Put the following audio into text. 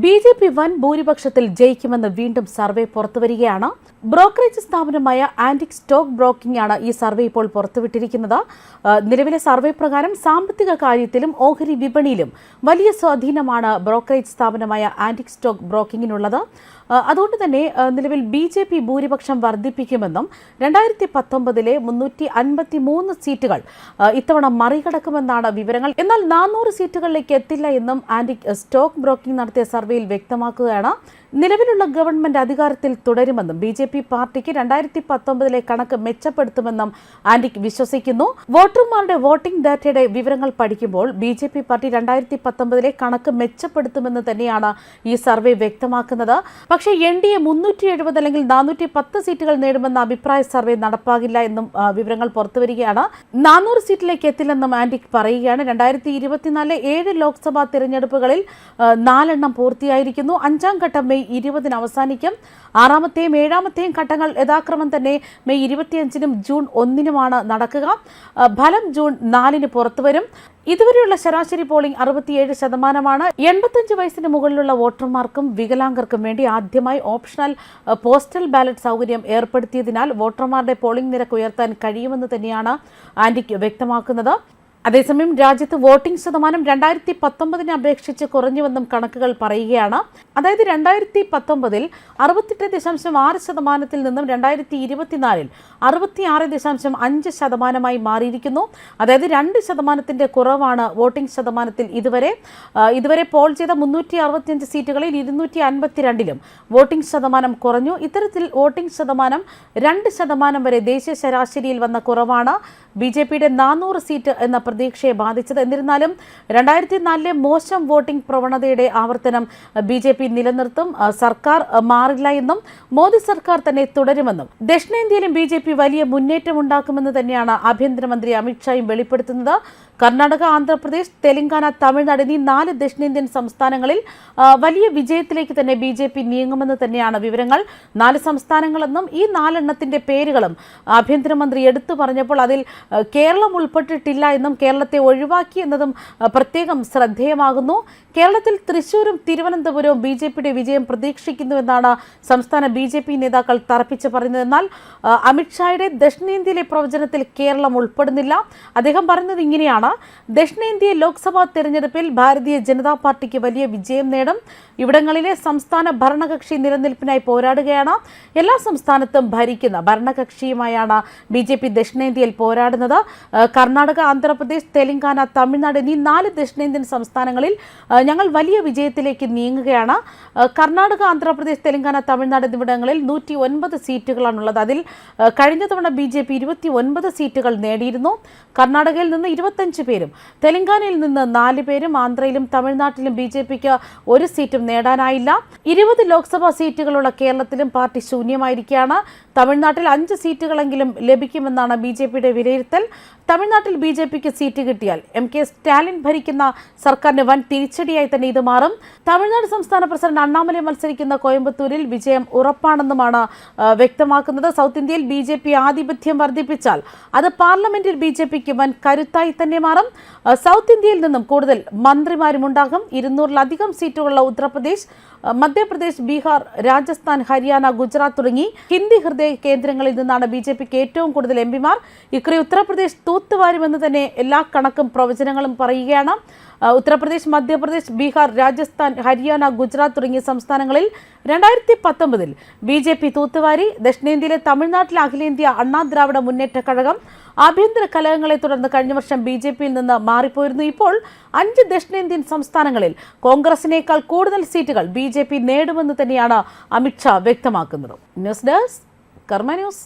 B J P വൻ ഭൂരിപക്ഷത്തിൽ ജയിക്കുമെന്ന് വീണ്ടും സർവേ പുറത്തുവരികയാണ്. ബ്രോക്കറേജ് സ്ഥാപനമായ ആന്റിക് സ്റ്റോക്ക് ബ്രോക്കിംഗ് ആണ് ഈ സർവേ ഇപ്പോൾ പുറത്തുവിട്ടിരിക്കുന്നത്. നിലവിലെ സർവേ പ്രകാരം സാമ്പത്തിക കാര്യത്തിലും ഓഹരി വിപണിയിലും വലിയ സ്വാധീനമാണ് ബ്രോക്കറേജ് സ്ഥാപനമായ ആന്റിക് സ്റ്റോക്ക് ബ്രോക്കിങ്ങിനുള്ളത് അതുകൊണ്ട് തന്നെ നിലവിൽ ബി ജെ പി ഭൂരിപക്ഷം വർദ്ധിപ്പിക്കുമെന്നും രണ്ടായിരത്തി പത്തൊമ്പതിലെ മുന്നൂറ്റി അൻപത്തി മൂന്ന് സീറ്റുകൾ ഇത്തവണ മറികടക്കുമെന്നാണ് വിവരങ്ങൾ. എന്നാൽ നാനൂറ് സീറ്റുകളിലേക്ക് എത്തില്ല എന്നും ആന്റിക് സ്റ്റോക്ക് ബ്രോക്കിംഗ് നടത്തിയ സർവേയിൽ വ്യക്തമാക്കുകയാണ് നിലവിലുള്ള ഗവൺമെന്റ് അധികാരത്തിൽ തുടരുമെന്നും ബി ജെ പി പാർട്ടിക്ക് രണ്ടായിരത്തി പത്തൊമ്പതിലെ കണക്ക് മെച്ചപ്പെടുത്തുമെന്നും ആന്റിക് വിശ്വസിക്കുന്നു. വോട്ടർമാരുടെ വോട്ടിംഗ് ഡാറ്റയുടെ വിവരങ്ങൾ പഠിക്കുമ്പോൾ ബി ജെ പി പാർട്ടി രണ്ടായിരത്തി പത്തൊമ്പതിലെ കണക്ക് മെച്ചപ്പെടുത്തുമെന്ന് തന്നെയാണ് ഈ സർവേ വ്യക്തമാക്കുന്നത്. പക്ഷേ എൻ ഡി എ മുന്നൂറ്റി എഴുപത് അല്ലെങ്കിൽ നാനൂറ്റി പത്ത് സീറ്റുകൾ നേടുമെന്ന അഭിപ്രായ സർവേ നടപ്പാകില്ല എന്നും വിവരങ്ങൾ പുറത്തുവരികയാണ്. നാനൂറ് സീറ്റിലേക്ക് എത്തില്ലെന്നും ആന്റിക് പറയുകയാണ്. രണ്ടായിരത്തി ഇരുപത്തിനാലിലെ ഏഴ് ലോക്സഭാ തിരഞ്ഞെടുപ്പുകളിൽ നാലെണ്ണം പൂർത്തിയായിരിക്കുന്നു. അഞ്ചാം ഘട്ടം മെയ് ഇരുപതിന് അവസാനിക്കും. ആറാമത്തെയും ഏഴാമത്തെയും ഘട്ടങ്ങൾ യഥാക്രമം തന്നെ മെയ് ഇരുപത്തിയഞ്ചിനും ജൂൺ ഒന്നിനുമാണ് നടക്കുക. ഫലം ജൂൺ നാലിന് പുറത്തുവരും. ഇതുവരെയുള്ള ശരാശരി പോളിംഗ് അറുപത്തിയേഴ് ശതമാനമാണ്. എൺപത്തഞ്ച് വയസ്സിന് മുകളിലുള്ള വോട്ടർമാർക്കും വികലാംഗർക്കും വേണ്ടി ആദ്യമായി ഓപ്ഷണൽ പോസ്റ്റൽ ബാലറ്റ് സൗകര്യം ഏർപ്പെടുത്തിയതിനാൽ വോട്ടർമാരുടെ പോളിംഗ് നിരക്ക് ഉയർത്താൻ കഴിയുമെന്ന് തന്നെയാണ് ആന്റിക്ക് വ്യക്തമാക്കുന്നത്. അതേസമയം രാജ്യത്ത് വോട്ടിംഗ് ശതമാനം രണ്ടായിരത്തി പത്തൊമ്പതിനെ അപേക്ഷിച്ച് കുറഞ്ഞുവെന്നും കണക്കുകൾ പറയുകയാണ്. അതായത് രണ്ടായിരത്തി പത്തൊമ്പതിൽ അറുപത്തെട്ട് ദശാംശം ആറ് ശതമാനത്തിൽ നിന്നും രണ്ടായിരത്തി ഇരുപത്തിനാലിൽ അറുപത്തിയാറ് ദശാംശം അഞ്ച് ശതമാനമായി മാറിയിരിക്കുന്നു. അതായത് രണ്ട് ശതമാനത്തിന്റെ കുറവാണ് വോട്ടിംഗ് ശതമാനത്തിൽ ഇതുവരെ. ഇതുവരെ പോൾ ചെയ്ത മുന്നൂറ്റി അറുപത്തിയഞ്ച് സീറ്റുകളിൽ ഇരുന്നൂറ്റി അൻപത്തിരണ്ടിലും വോട്ടിംഗ് ശതമാനം കുറഞ്ഞു. ഇത്തരത്തിൽ വോട്ടിംഗ് ശതമാനം രണ്ട് ശതമാനം വരെ ദേശീയ ശരാശരിയിൽ വന്ന കുറവാണ്. ബി ജെ പിയുടെ നാനൂറ് സീറ്റ് എന്ന പ്രതീക്ഷയെ ബാധിച്ചത്. എന്നിരുന്നാലും രണ്ടായിരത്തി നാലിലെ മോശം വോട്ടിംഗ് പ്രവണതയുടെ ആവർത്തനം ബി ജെ പി നിലനിർത്തും. സർക്കാർ മാറില്ല എന്നും മോദി സർക്കാർ തന്നെ തുടരുമെന്നും. ദക്ഷിണേന്ത്യയിലും ബി ജെ പി വലിയ മുന്നേറ്റം ഉണ്ടാക്കുമെന്ന് തന്നെയാണ് ആഭ്യന്തരമന്ത്രി അമിത്ഷായും വെളിപ്പെടുത്തുന്നത്. കർണാടക ആന്ധ്രാപ്രദേശ് തെലങ്കാന തമിഴ്നാട് എന്നീ നാല് ദക്ഷിണേന്ത്യൻ സംസ്ഥാനങ്ങളിൽ വലിയ വിജയത്തിലേക്ക് തന്നെ ബി ജെ പി നീങ്ങുമെന്ന് തന്നെയാണ് വിവരങ്ങൾ. നാല് സംസ്ഥാനങ്ങളെന്നും ഈ നാലെണ്ണത്തിന്റെ പേരുകളും ആഭ്യന്തരമന്ത്രി എടുത്തു പറഞ്ഞപ്പോൾ അതിൽ കേരളം ഉൾപ്പെട്ടിട്ടില്ല എന്നും കേരളത്തെ ഒഴിവാക്കി എന്നതും പ്രത്യേകം ശ്രദ്ധേയമാകുന്നു. കേരളത്തിൽ തൃശൂരും തിരുവനന്തപുരവും ബി ജെ പിയുടെ വിജയം പ്രതീക്ഷിക്കുന്നുവെന്നാണ് സംസ്ഥാന ബി ജെ പി നേതാക്കൾ തറപ്പിച്ച് പറയുന്നത്. എന്നാൽ അമിത്ഷായുടെ ദക്ഷിണേന്ത്യയിലെ പ്രവചനത്തിൽ കേരളം ഉൾപ്പെടുന്നില്ല. അദ്ദേഹം പറയുന്നത് ഇങ്ങനെയാണ്. ദക്ഷിണേന്ത്യ ലോക്സഭാ തെരഞ്ഞെടുപ്പിൽ ഭാരതീയ ജനതാ പാർട്ടിക്ക് വലിയ വിജയം നേടും. ഇവിടങ്ങളിലെ സംസ്ഥാന ഭരണകക്ഷി നിലനിൽപ്പിനായി പോരാടുകയാണ്. എല്ലാ സംസ്ഥാനത്തും ഭരിക്കുന്ന ഭരണകക്ഷിയുമായാണ് ബി ജെ പി ദക്ഷിണേന്ത്യയിൽ പോരാടുന്നത്. ആ, കർണാടക ആന്ധ്രാപ്രദേശ് തെലങ്കാന തമിഴ്നാട് എന്നീ നാല് ദക്ഷിണേന്ത്യൻ സംസ്ഥാനങ്ങളിൽ ഞങ്ങൾ വലിയ വിജയത്തിലേക്ക് നീങ്ങുകയാണ്. കർണാടക ആന്ധ്രാപ്രദേശ് തെലങ്കാന തമിഴ്നാട് എന്നിവിടങ്ങളിൽ നൂറ്റി ഒൻപത് സീറ്റുകളാണുള്ളത്. അതിൽ കഴിഞ്ഞ തവണ ബി ജെ പി ഇരുപത്തി ഒൻപത് സീറ്റുകൾ നേടിയിരുന്നു. കർണാടകയിൽ നിന്ന് ഇരുപത്തഞ്ച് പേരും തെലങ്കാനയിൽ നിന്ന് നാല് പേരും ആന്ധ്രയിലും തമിഴ്നാട്ടിലും ബി ജെ പിക്ക് ഒരു സീറ്റും നേടാനായില്ല. ഇരുപത് ലോക്സഭാ സീറ്റുകളുള്ള കേരളത്തിലും പാർട്ടി ശൂന്യമായിരിക്കുകയാണ്. തമിഴ്നാട്ടിൽ അഞ്ച് സീറ്റുകളെങ്കിലും ലഭിക്കുമെന്നാണ് ബി ജെ പിയുടെ വിലയിരുത്തൽ. തമിഴ്നാട്ടിൽ ബി ജെ പിക്ക് സീറ്റ് കിട്ടിയാൽ എം കെ സ്റ്റാലിൻ ഭരിക്കുന്ന സർക്കാരിന് വൻ തിരിച്ചടിയായി തന്നെ ഇത് മാറും. തമിഴ്നാട് സംസ്ഥാന പ്രസിഡന്റ് അണ്ണാമലൈ മത്സരിക്കുന്ന കോയമ്പത്തൂരിൽ വിജയം ഉറപ്പാണെന്നുമാണ് വ്യക്തമാക്കുന്നത്. സൗത്ത് ഇന്ത്യയിൽ ബി ജെ പി ആധിപത്യം വർദ്ധിപ്പിച്ചാൽ അത് പാർലമെന്റിൽ ബി ജെ പിക്ക് വൻ കരുത്തായി തന്നെ മാറും. സൗത്ത് ഇന്ത്യയിൽ നിന്നും കൂടുതൽ മന്ത്രിമാരും ഉണ്ടാകും ഇരുന്നൂറിലധികം സീറ്റുകളുള്ള ഉത്തർപ്രദേശ് മധ്യപ്രദേശ് ബീഹാർ രാജസ്ഥാൻ ഹരിയാന ഗുജറാത്ത് തുടങ്ങി ഹിന്ദി ഹൃദയ കേന്ദ്രങ്ങളിൽ നിന്നാണ് ബി ജെ പിക്ക് ഏറ്റവും കൂടുതൽ എം പിമാർ. ഇക്കുറി ഉത്തർപ്രദേശ് തൂത്തുവാരുമെന്ന് തന്നെ എല്ലാ കണക്കും പ്രവചനങ്ങളും പറയുകയാണ്. ഉത്തർപ്രദേശ് മധ്യപ്രദേശ് ബീഹാർ രാജസ്ഥാൻ ഹരിയാന ഗുജറാത്ത് തുടങ്ങിയ സംസ്ഥാനങ്ങളിൽ രണ്ടായിരത്തി പത്തൊമ്പതിൽ ബി ജെ പി തൂത്തുവാരി ദക്ഷിണേന്ത്യയിലെ തമിഴ്നാട്ടിലെ അഖിലേന്ത്യ അണ്ണാ ദ്രാവിഡ മുന്നേറ്റ കഴകം. ആഭ്യന്തര കലഹങ്ങളെ തുടർന്ന് കഴിഞ്ഞ വർഷം ബി ജെ പിയിൽ നിന്ന് മാറിപ്പോയിരുന്നു. ഇപ്പോൾ അഞ്ച് ദക്ഷിണേന്ത്യൻ സംസ്ഥാനങ്ങളിൽ കോൺഗ്രസിനേക്കാൾ കൂടുതൽ സീറ്റുകൾ ബി ജെ പി നേടുമെന്ന് തന്നെയാണ് അമിത്ഷാ വ്യക്തമാക്കുന്നത്. News desk Karma news.